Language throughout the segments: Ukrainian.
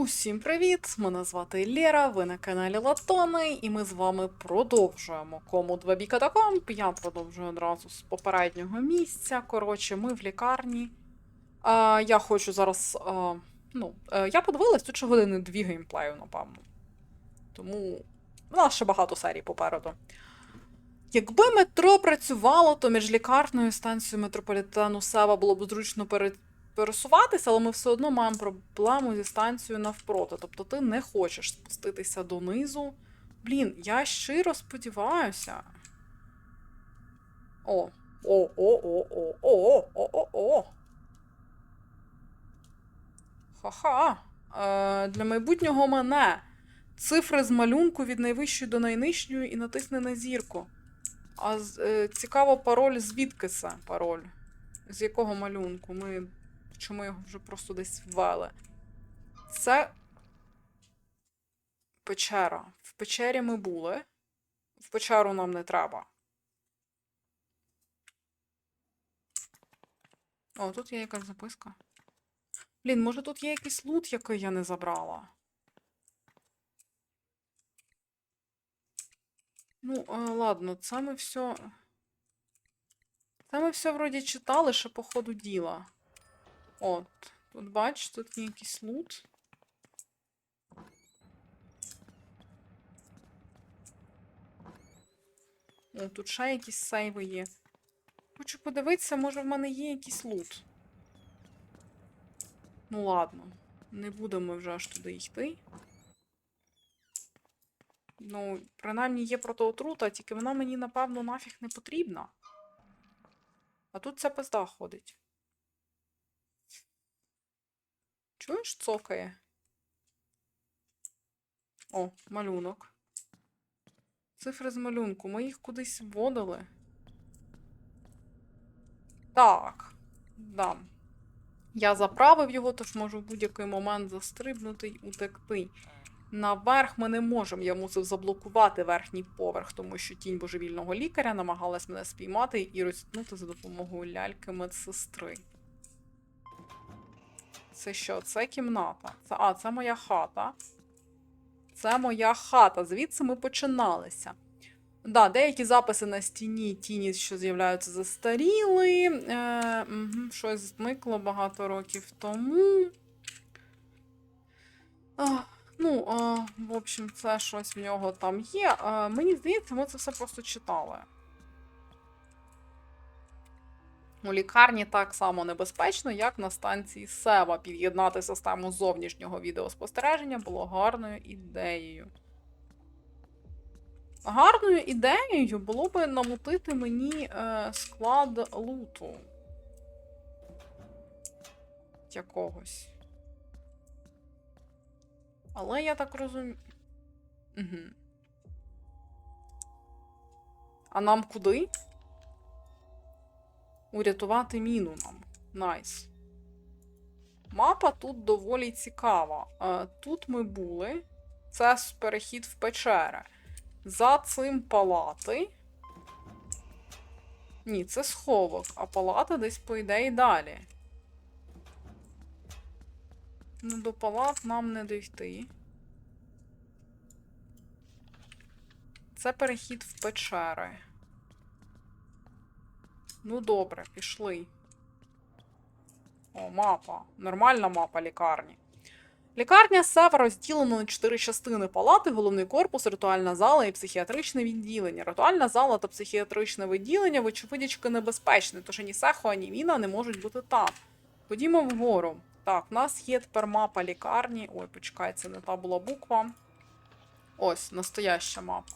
Усім привіт! Мене звати Лєра, ви на каналі Латони, і ми з вами продовжуємо кому 2 бі катакомб. Я продовжую одразу з попереднього місця. Коротше, ми в лікарні. А, я хочу зараз. А, ну, е, я подивилась тут ще години дві геймплею, напевно. Тому в нас ще багато серій попереду. Якби метро працювало, то між лікарнею і станцією метрополітену Сева було б зручно пере... пересуватися, але ми все одно маємо проблему зі станцією навпроти. Тобто ти не хочеш спуститися донизу. Блін, я щиро сподіваюся. О, о, о, о, о, о, о, о, о. Ха-ха. Е, для майбутнього мене. Цифри з малюнку від найвищої до найнижчої і натисни на зірку. А е, цікаво, пароль звідки це пароль? З якого малюнку? Ми. Чи ми його вже просто десь ввели? Це. Печера. В печері ми були. В печеру нам не треба. О, тут є якась записка. Блін, може тут є якийсь лут, який я не забрала. Ну, е, ладно, це ми все. Це ми все вроді читали, ще по ходу діла. От, тут бач, тут є якийсь лут. О, тут ще якісь сейви є. Хочу подивитися, може в мене є якийсь лут. Ну ладно, не будемо вже аж туди йти. Ну, принаймні є протиотрута, тільки вона мені, напевно, нафіг не потрібна. А тут ця пизда ходить. Чуєш, цокає? О, малюнок. Цифри з малюнку. Ми їх кудись вводили. Так. Да. Я заправив його, тож можу в будь-який момент застрибнути й утекти. Наверх ми не можемо. Я мусив заблокувати верхній поверх, тому що тінь божевільного лікаря намагалась мене спіймати і розтягнути за допомогою ляльки медсестри. Це що? Це кімната. Це, а, це моя хата. Це моя хата. Звідси ми починалися. Да, деякі записи на стіні, тіні, що з'являються, застаріли. Е, угу, щось зникло багато років тому. А, ну, а, в общем, це щось в нього там є. А, мені здається, ми це все просто читали. У лікарні так само небезпечно, як на станції Сева. Під'єднати систему зовнішнього відеоспостереження було гарною ідеєю. Гарною ідеєю було би намутити мені е, склад луту. Якогось. Але я так розумію. Угу. А нам куди? Урятувати міну нам. Найс. Мапа тут доволі цікава. Е, Тут ми були. Це перехід в печери. За цим палати. Ні, це сховок, а палата десь, по ідеї, далі. Ну, до палат нам не дійти. Це перехід в печери. Ну, добре, пішли. О, мапа. Нормальна мапа лікарні. Лікарня Сева розділена на чотири частини: палати, головний корпус, ритуальна зала і психіатричне відділення. Ритуальна зала та психіатричне відділення, вочевидячки, небезпечне, тож ані Сехо, ані Міна не можуть бути там. Ходімо вгору. Так, в нас є тепер мапа лікарні. Ой, почекай, це не та була буква. Ось, настояща мапа.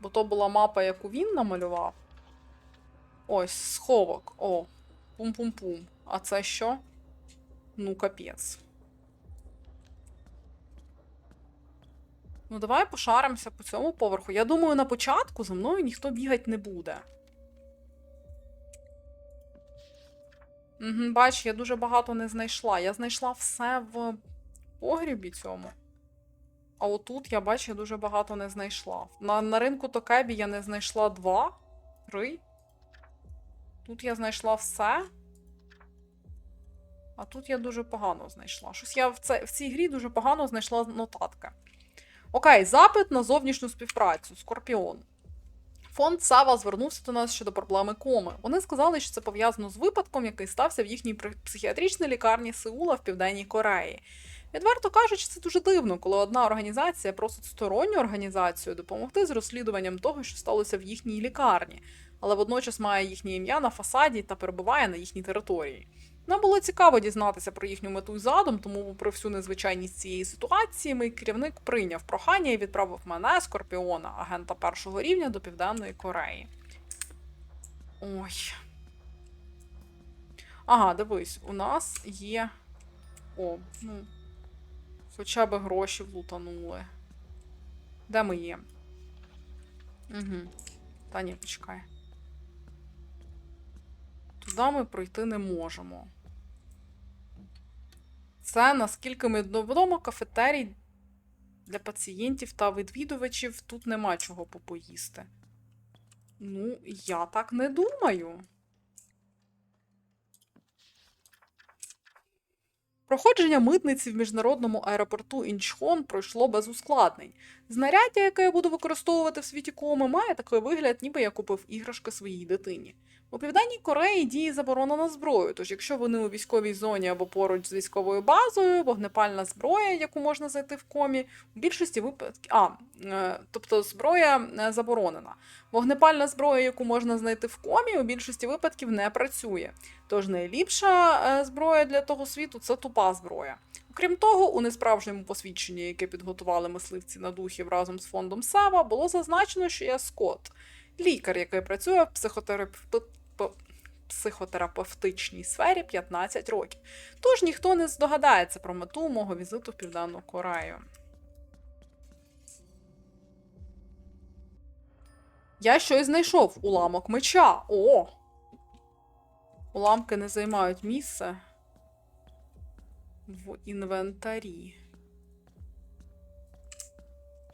Бо то була мапа, яку він намалював. Ось, сховок. О, пум-пум-пум. А це що? Ну, капець. Ну, давай пошаримося по цьому поверху. Я думаю, на початку за мною ніхто бігати не буде. Угу, бач, я дуже багато не знайшла. Я знайшла все в погрібі цьому. А отут, я бачу, я дуже багато не знайшла. На, на ринку Токебі я не знайшла два, три. Тут я знайшла все. А тут я дуже погано знайшла. Щось я в, це, в цій грі дуже погано знайшла нотатки. Окей, запит на зовнішню співпрацю. Скорпіон. Фонд Сава звернувся до нас щодо проблеми коми. Вони сказали, що це пов'язано з випадком, який стався в їхній психіатричній лікарні Сеула в Південній Кореї. Відверто кажучи, це дуже дивно, коли одна організація просить сторонню організацію допомогти з розслідуванням того, що сталося в їхній лікарні, але водночас має їхнє ім'я на фасаді та перебуває на їхній території. Нам було цікаво дізнатися про їхню мету і задум, тому, попри всю незвичайність цієї ситуації, мій керівник прийняв прохання і відправив мене, Скорпіона, агента першого рівня, до Південної Кореї. Ой. Ага, дивись, у нас є. О, ну. Хоча б гроші влутанули. Де ми є? Угу. Та ні, почекай. Туди ми пройти не можемо. Це, наскільки ми відомо, кафетерій для пацієнтів та відвідувачів тут нема чого попоїсти. Ну, я так не думаю. Проходження митниці в міжнародному аеропорту Інчхон пройшло без ускладнень. Знаряддя, яке я буду використовувати в світі коми, має такий вигляд, ніби я купив іграшки своїй дитині. У Південній Кореї діє заборона на зброю, тож якщо вони у військовій зоні або поруч з військовою базою, вогнепальна зброя, яку можна знайти в комі, у більшості випадків. А, е, тобто зброя е, заборонена. Вогнепальна зброя, яку можна знайти в комі, у більшості випадків не працює. Тож найліпша е, зброя для того світу це тупа зброя. Окрім того, у несправжньому посвідченні, яке підготували мисливці на духів разом з фондом Сава, було зазначено, що я Скотт, лікар, який працює в психотерапевт психотерапевтичній сфері 15 років. Тож ніхто не здогадається про мету мого візиту в Південну Корею. Я щось знайшов уламок меча. О! Уламки не займають місце в інвентарі.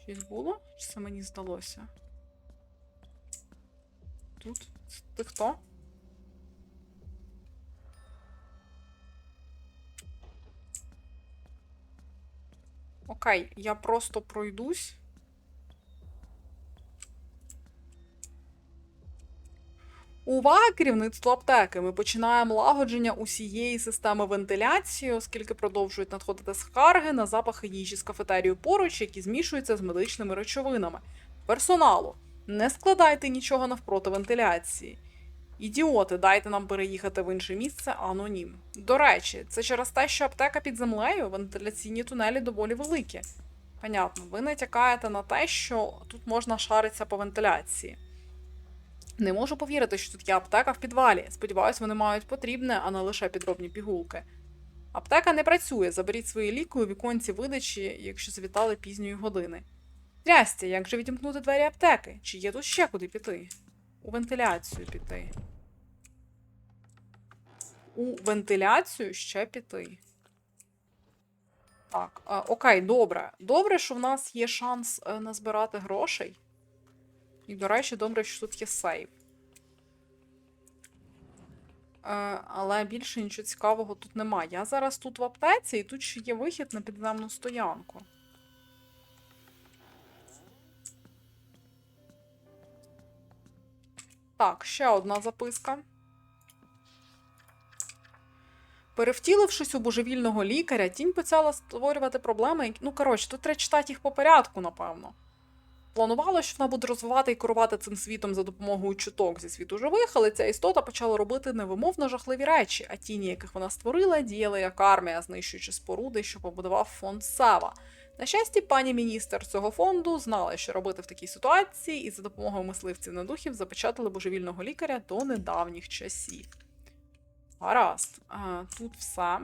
Щось було? Чи це мені здалося? Тут? Ти хто? Окей, я просто пройдусь. Увага керівництво аптеки. Ми починаємо лагодження усієї системи вентиляції, оскільки продовжують надходити скарги на запахи їжі з кафетерію поруч, які змішуються з медичними речовинами. Персоналу. Не складайте нічого навпроти вентиляції. Ідіоти, дайте нам переїхати в інше місце анонім. До речі, це через те, що аптека під землею, вентиляційні тунелі доволі великі. Понятно, ви натякаєте на те, що тут можна шаритися по вентиляції. Не можу повірити, що тут є аптека в підвалі. Сподіваюсь, вони мають потрібне, а не лише підробні пігулки. Аптека не працює. Заберіть свої ліки у віконці видачі, якщо завітали пізньої години. Трястя, як же відімкнути двері аптеки? Чи є тут ще куди піти? У вентиляцію піти. У вентиляцію ще піти. Так, е, окей, добре. Добре, що в нас є шанс е, назбирати грошей. І, до речі, добре, що тут є сейв. Е, але більше нічого цікавого тут немає. Я зараз тут в аптеці, і тут ще є вихід на підземну стоянку. Так, ще одна записка. Перевтілившись у божевільного лікаря, тінь почала створювати проблеми. які- Ну, коротше, тут треба читати їх по порядку, напевно. Планувало, що вона буде розвивати і керувати цим світом за допомогою чуток зі світу живих, але ця істота почала робити невимовно жахливі речі, а тіні, яких вона створила, діяли як армія, знищуючи споруди, що побудував фонд Сава. На щастя, пані міністр цього фонду знала, що робити в такій ситуації, і за допомогою мисливців на духів запечатали божевільного лікаря до недавніх часів. Гаразд, а, тут все.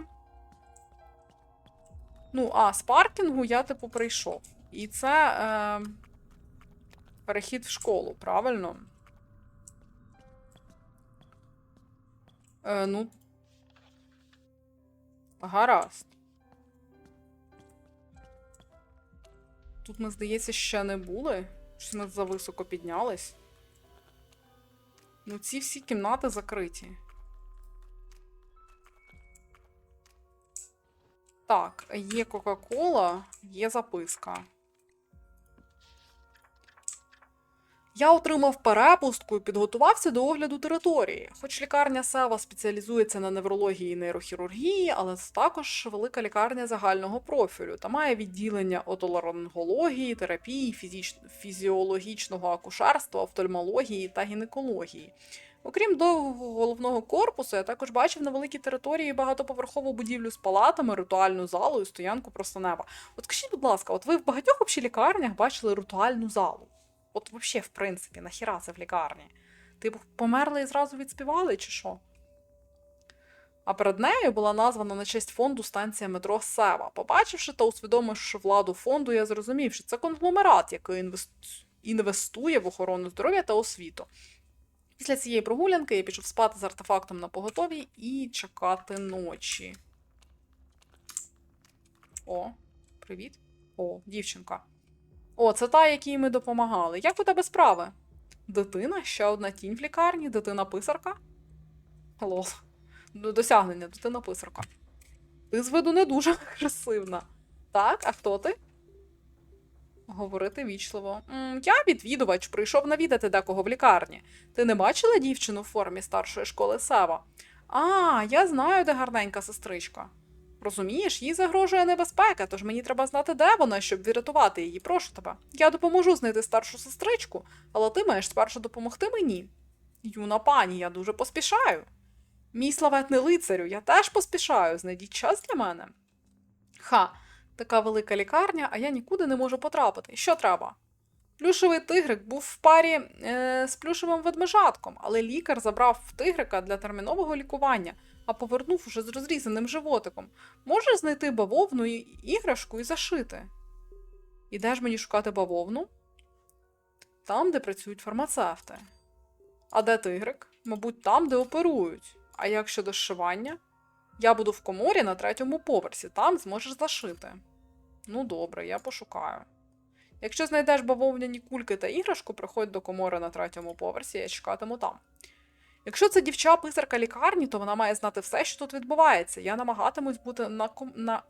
Ну, а з паркінгу я, типу, прийшов. І це е, перехід в школу, правильно? Е, ну. Гаразд. Тут ми, здається, ще не були. Щось ми зависоко піднялись. Ну, ці всі кімнати закриті. Так, є Кока-Кола, є записка. Я отримав перепустку і підготувався до огляду території. Хоч лікарня Сева спеціалізується на неврології і нейрохірургії, але це також велика лікарня загального профілю та має відділення отоларингології, терапії, фізіч... фізіологічного акушерства, офтальмології та гінекології. Окрім довгого головного корпусу, я також бачив на великій території багатоповерхову будівлю з палатами, ритуальну залу і стоянку просто неба. От скажіть, будь ласка, от ви в багатьох вообще лікарнях бачили ритуальну залу? От вообще, в принципі, нахіра це в лікарні? Типу, померли і зразу відспівали, чи що? А перед нею була названа на честь фонду станція метро Сева. Побачивши та усвідомивши владу фонду, я зрозумів, що це конгломерат, який інвестує в охорону здоров'я та освіту. Після цієї прогулянки я пішов спати з артефактом на поготові і чекати ночі. О, привіт. О, дівчинка. О, це та, якій ми допомагали. Як у тебе справи? Дитина, ще одна тінь в лікарні, дитина писарка. Лол. Досягнення, дитина писарка. Ти з виду не дуже агресивна. Так, а хто ти? Говорити вічливо. «М, Я відвідувач, прийшов навідати декого в лікарні. Ти не бачила дівчину в формі старшої школи Сева? А, я знаю, де гарненька сестричка. Розумієш, їй загрожує небезпека, тож мені треба знати, де вона, щоб врятувати її. Прошу тебе. Я допоможу знайти старшу сестричку, але ти маєш спершу допомогти мені. Юна пані, я дуже поспішаю. Мій славетний лицарю, я теж поспішаю. Знайдіть час для мене. Ха, така велика лікарня, а я нікуди не можу потрапити. Що треба? Плюшевий тигрик був в парі е, з плюшевим ведмежатком, але лікар забрав тигрика для термінового лікування, а повернув уже з розрізаним животиком. Можеш знайти бавовну і іграшку і зашити. І де ж мені шукати бавовну? Там, де працюють фармацевти. А де тигрик? Мабуть, там, де оперують. А як щодо зшивання? Я буду в коморі на третьому поверсі, там зможеш зашити. Ну, добре, я пошукаю. Якщо знайдеш бавовняні кульки та іграшку, приходь до комори на третьому поверсі, я чекатиму там. Якщо це дівча писарка лікарні, то вона має знати все, що тут відбувається. Я намагатимусь бути на, на...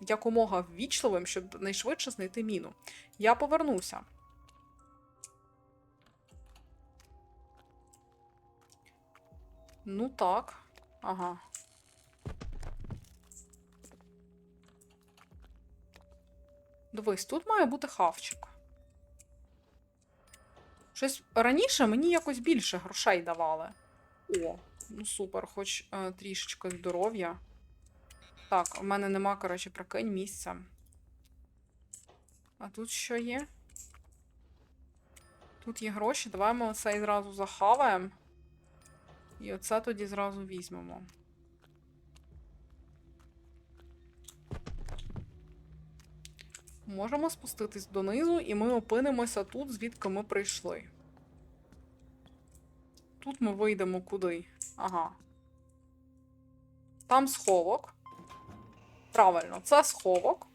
якомога ввічливим, щоб найшвидше знайти міну. Я повернуся. Ну так. Ага. Дивись, тут має бути хавчик. Щось раніше мені якось більше грошей давали. О, ну супер, хоч е, трішечки здоров'я. Так, у мене нема, коротше, прикинь місця. А тут що є? Тут є гроші, давай ми оцей зразу захаваємо. І оце тоді зразу візьмемо. Можемо спуститись донизу, і ми опинимося тут, звідки ми прийшли. Тут ми вийдемо куди? Ага. Там сховок. Правильно, це сховок.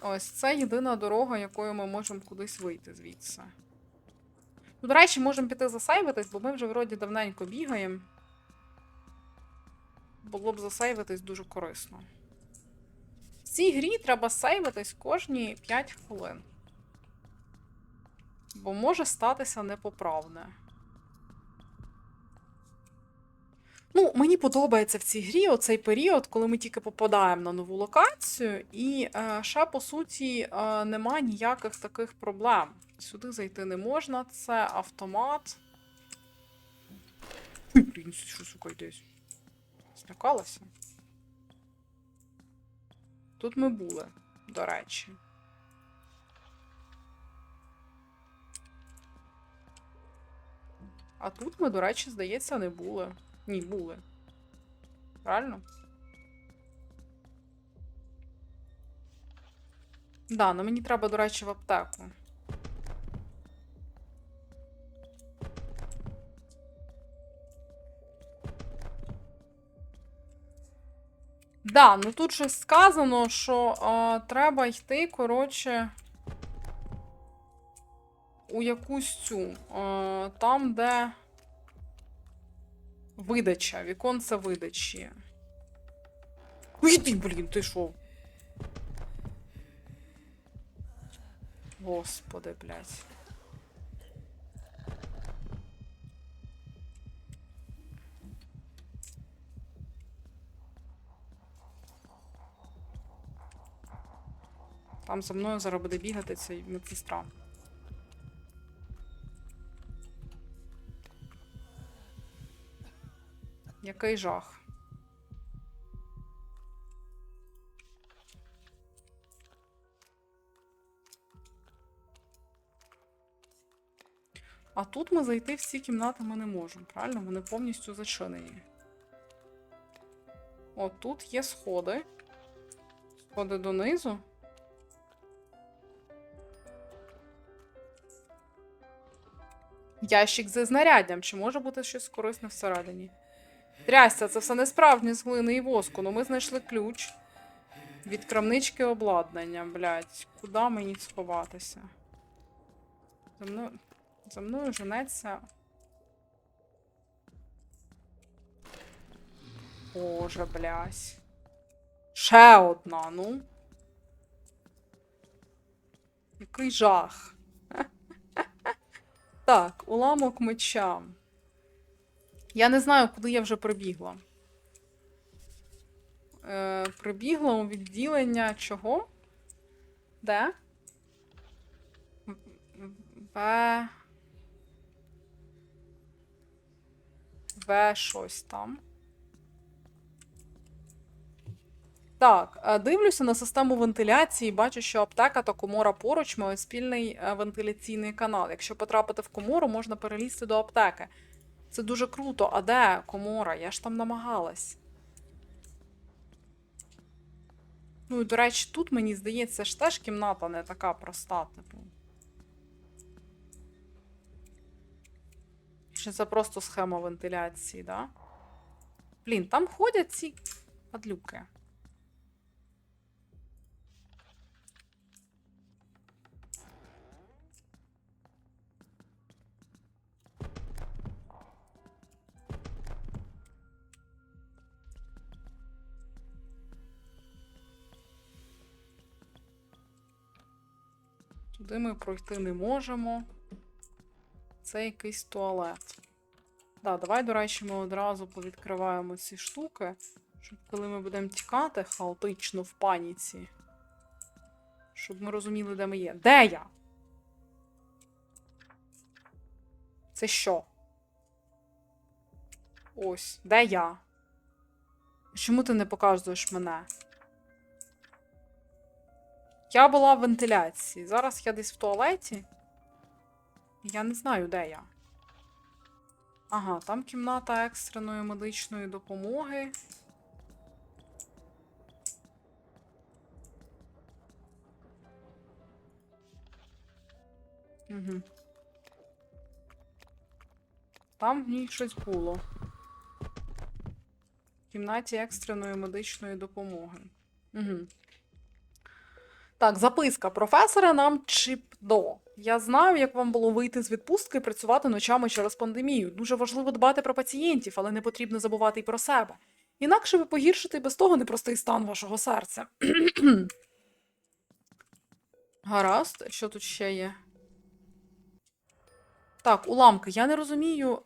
Ось це єдина дорога, якою ми можемо кудись вийти звідси. Ну, До речі, можемо піти засейвитись, бо ми вже вроді давненько бігаємо. Було б засейвитись дуже корисно. В цій грі треба сейвитись кожні 5 хвилин. Бо може статися непоправне. Ну, мені подобається в цій грі оцей період, коли ми тільки попадаємо на нову локацію, і е, ще, по суті, е, нема ніяких таких проблем. Сюди зайти не можна, це автомат. Ой, блін, що сука йдесь? Злякалася? Тут ми були, до речі. А тут ми, до речі, здається, не були. Ні, були. Правильно? Да, ну мені треба, до речі, в аптеку. Да, ну тут щось сказано, що а, треба йти, коротше, у якусь цю. Там, де видача, віконце видачі. Ой, ти, блін, ти що? Господи, блядь. Там за мною зараз буде бігати ця медсестра. Який жах. А тут ми зайти в ці кімнати ми не можемо, правильно? Вони повністю зачинені. О, тут є сходи. Сходи донизу. Ящик зі знаряддям. Чи може бути щось корисне всередині? Трясся, це все не справжнє з глини і воску, ну ми знайшли ключ від крамнички обладнання, блядь. Куди мені сховатися? За мною, за мною женеться. Боже, блядь. Ще одна, ну. Який жах. Так, уламок меча. Я не знаю, куди я вже прибігла. Е, прибігла у відділення чого? Де? В. В. Щось там. Так, е, дивлюся на систему вентиляції, бачу, що аптека та комора поруч мають спільний е, вентиляційний канал. Якщо потрапити в комору, можна перелізти до аптеки. Це дуже круто. А де комора? Я ж там намагалась. Ну, і, до речі, тут, мені здається, ж теж кімната не така проста, типу. Чи це просто схема вентиляції, да? Блін, там ходять ці падлюки. Туди ми пройти не можемо. Це якийсь туалет. Да, давай, до речі, ми одразу повідкриваємо ці штуки, щоб коли ми будемо тікати хаотично в паніці. Щоб ми розуміли, де ми є. Де я? Це що? Ось, де я? Чому ти не показуєш мене? Я була в вентиляції. Зараз я десь в туалеті. Я не знаю, де я. Ага, там кімната екстреної медичної допомоги. Угу. Там в ній щось було. В кімнаті екстреної медичної допомоги. Угу. Так, записка професора нам чіпдо. Я знаю, як вам було вийти з відпустки і працювати ночами через пандемію. Дуже важливо дбати про пацієнтів, але не потрібно забувати й про себе. Інакше ви погіршите і без того непростий стан вашого серця. Гаразд, що тут ще є? Так, уламки. Я не розумію, е,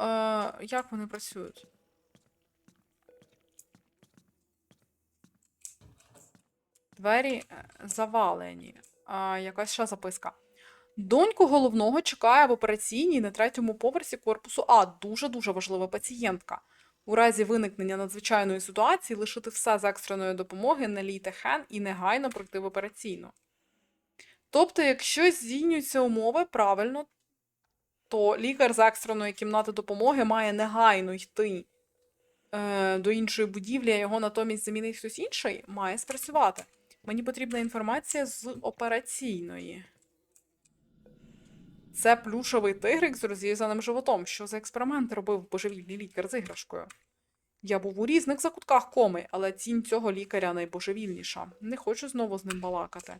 як вони працюють. Двері е, завалені. А, якась ще записка. Доньку головного чекає в операційній на третьому поверсі корпусу А. Дуже-дуже важлива пацієнтка. У разі виникнення надзвичайної ситуації лишити все з екстреної допомоги, налійте хен і негайно пройти в операційну. Тобто, якщо змінюються умови правильно, то лікар з екстреної кімнати допомоги має негайно йти е, до іншої будівлі, а його натомість замінить хтось інший, має спрацювати. Мені потрібна інформація з операційної. Це плюшовий тигрик з розрізаним животом. Що за експеримент робив божевільний лікар з іграшкою? Я був у різних закутках коми, але тінь цього лікаря найбожевільніша. Не хочу знову з ним балакати.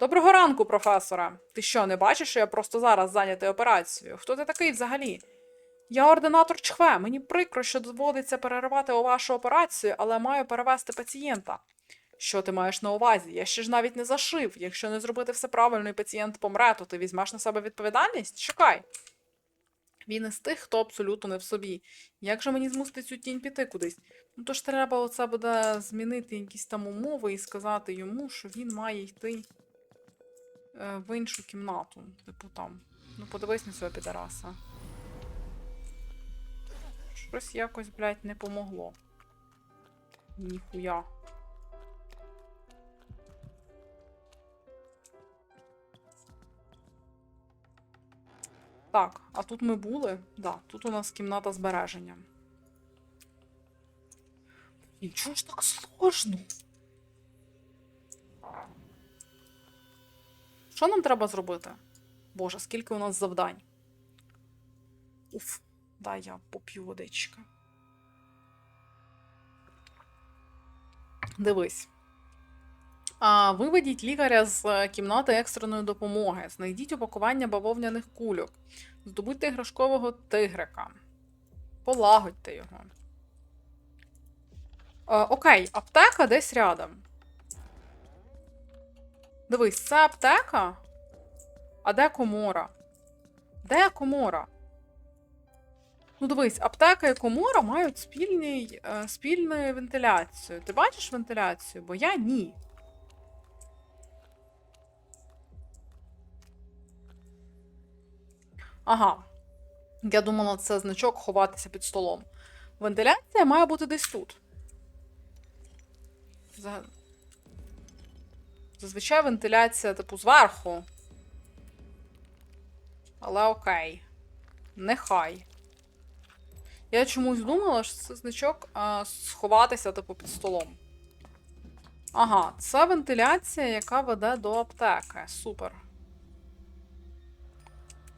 Доброго ранку, професора. Ти що, не бачиш, що я просто зараз зайнятий операцією? Хто ти такий взагалі? Я ординатор Чхве. Мені прикро, що доводиться переривати вашу операцію, але маю перевести пацієнта. Що ти маєш на увазі? Я ще ж навіть не зашив. Якщо не зробити все правильно і пацієнт помре, то ти візьмеш на себе відповідальність? Чекай. Він із тих, хто абсолютно не в собі. Як же мені змусити цю тінь піти кудись? Ну то ж треба оце буде змінити якісь там умови і сказати йому, що він має йти е, в іншу кімнату. Типу там. Ну подивись на цього підараса. Щось якось, блядь, не помогло. Ніхуя. Так, а тут ми були? Да, тут у нас кімната збереження. І чого ж так сложно? Що нам треба зробити? Боже, скільки у нас завдань? Уф, дай я поп'ю водички. Дивись. А, виведіть лікаря з е, кімнати екстреної допомоги. Знайдіть упакування бавовняних кульок. Здобудьте іграшкового тигрика. Полагодьте його. Е, окей, аптека десь рядом. Дивись, це аптека. А де комора? Де комора? Ну, дивись, аптека і комора мають спільний, е, спільну вентиляцію. Ти бачиш вентиляцію? Бо я ні. Ага. Я думала, це значок ховатися під столом. Вентиляція має бути десь тут. Зазвичай вентиляція, типу, зверху. Але окей. Нехай. Я чомусь думала, що це значок а, сховатися, типу, під столом. Ага, це вентиляція, яка веде до аптеки. Супер.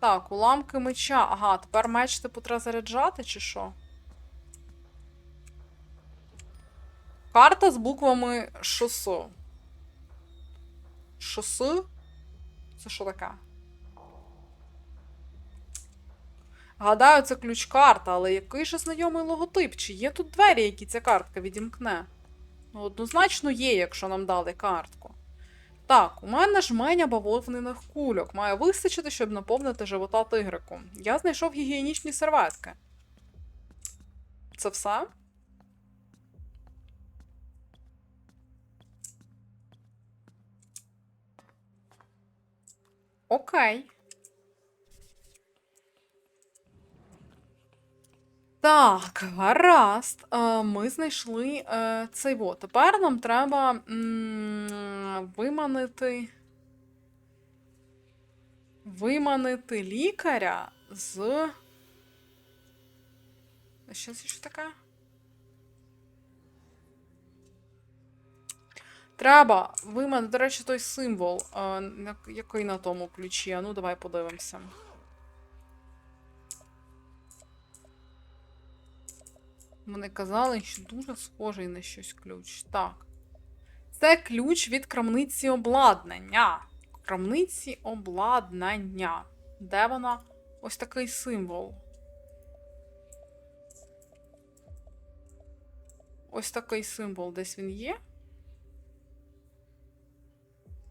Так, уламки меча. Ага, тепер меч типу треба заряджати, чи що? Карта з буквами шосо. Шоси? Це що таке? Гадаю, це ключ-карта, але який же знайомий логотип? Чи є тут двері, які ця картка відімкне? Ну, однозначно є, якщо нам дали картку. Так, у мене жменя бавовниних кульок. Має вистачити, щоб наповнити живота тигрику. Я знайшов гігієнічні серветки. Це все? Окей. Так, гаразд. Е, Ми знайшли е, цей вот. Тепер нам треба виманити. Виманити лікаря з. Що це що таке? Треба виманити, до речі, той символ, е, який на тому ключі. А ну, давай подивимося. Вони казали, що дуже схожий на щось ключ. Так. Це ключ від крамниці обладнання. Крамниці обладнання. Де вона? Ось такий символ. Ось такий символ. Десь він є.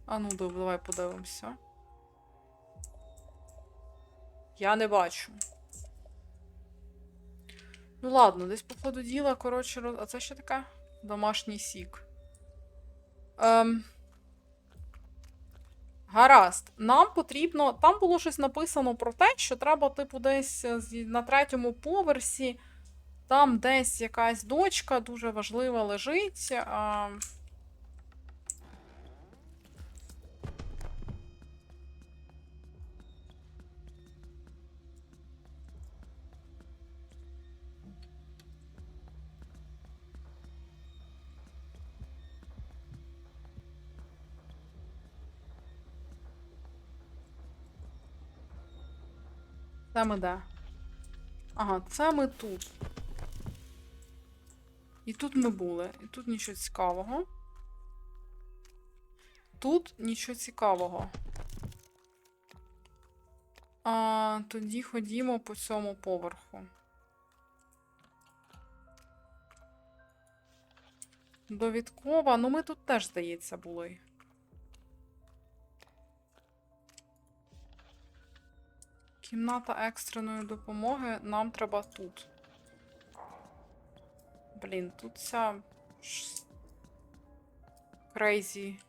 А ну, дав- давай подивимося. Я не бачу. Ну ладно, десь по ходу діла, коротше, роз... а це що таке? Домашній сік. Ем... Гаразд. Нам потрібно. Там було щось написано про те, що треба, типу, десь е, на третьому поверсі. Там десь якась дочка дуже важлива лежить. А... Ми де? Ага, ми тут. І тут ми були. І тут нічого цікавого. Тут нічого цікавого. А, тоді ходімо по цьому поверху. Довідкова, ну ми тут теж, здається, були. Кімната екстреної допомоги. Нам треба тут. Блін, тут ця. Крейзі.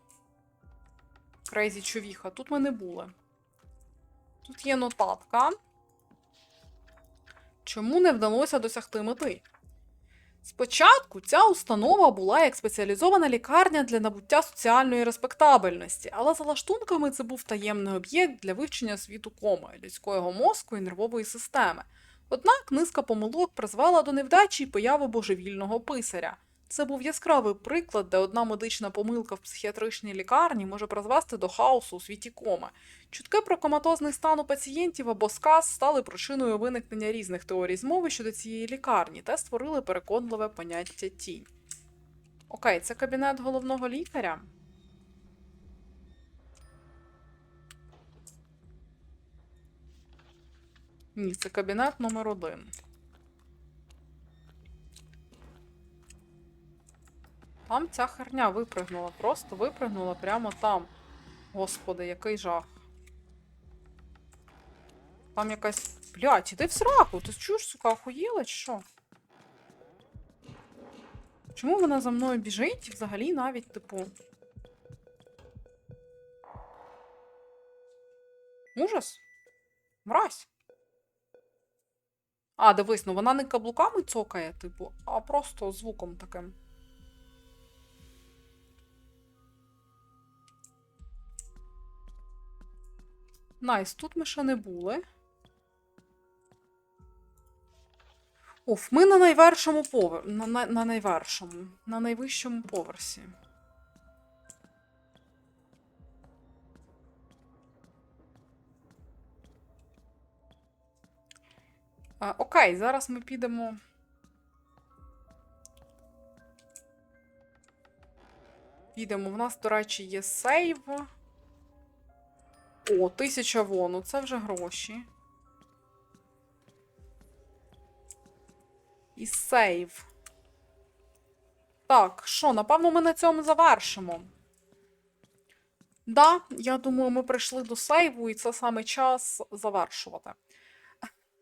Крейзі човіха. Тут ми не були. Тут є нотатка. Чому не вдалося досягти мети? Спочатку ця установа була як спеціалізована лікарня для набуття соціальної респектабельності, але за лаштунками це був таємний об'єкт для вивчення світу коми, людського мозку і нервової системи. Однак низка помилок призвела до невдачі й появи божевільного писаря. Це був яскравий приклад, де одна медична помилка в психіатричній лікарні може призвести до хаосу у світі коми. Чутки про коматозний стан у пацієнтів або сказ стали причиною виникнення різних теорій змови щодо цієї лікарні та створили переконливе поняття тінь. Окей, це кабінет головного лікаря. Ні, це кабінет номер один. Там ця херня випригнула, просто випригнула прямо там. Господи, який жах. Там якась. Блять, іди в сраку, ти чуєш, сука, охуєла чи що? Чому вона за мною біжить? і Взагалі навіть, типу. Ужас? Мразь. А, дивись, ну вона не каблуками цокає, типу, а просто звуком таким. Найс, тут ми ще не були. Оф, ми на найвершому поверсі. На, на, на найвершому. На найвищому поверсі. А, окей, зараз ми підемо. Підемо. В нас, до речі, є сейв. О, тисяча вону, це вже гроші. І сейв. Так, що, напевно, ми на цьому завершимо. Да, я думаю, ми прийшли до сейву, і це саме час завершувати.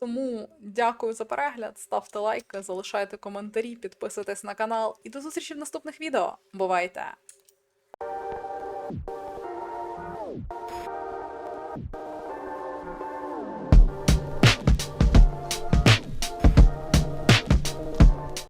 Тому дякую за перегляд, ставте лайки, залишайте коментарі, підписуйтесь на канал і до зустрічі в наступних відео. Бувайте!